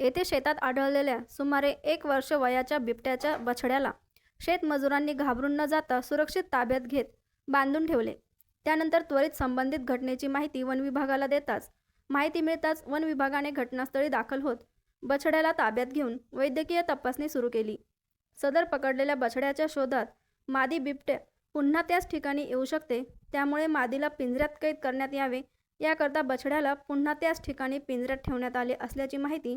येथे शेतात आढळलेल्या सुमारे एक वर्ष वयाच्या बिबट्याच्या बछड्याला शेतमजुरांनी घाबरून न जाता सुरक्षित ताब्यात घेत बांधून ठेवले. त्यानंतर त्वरित संबंधित घटनेची माहिती वन विभागाला देताच माहिती मिळताच वन विभागाने घटनास्थळी दाखल होत बछड्याला ताब्यात घेऊन वैद्यकीय तपासणी सुरू केली. सदर पकडलेल्या बछड्याच्या शोधात मादी बिबट्या पुन्हा त्याच ठिकाणी येऊ शकते त्यामुळे मादीला पिंजऱ्यात कैद करण्यात यावे याकरता बछड्याला पुन्हा त्याच ठिकाणी पिंजऱ्यात ठेवण्यात आले असल्याची माहिती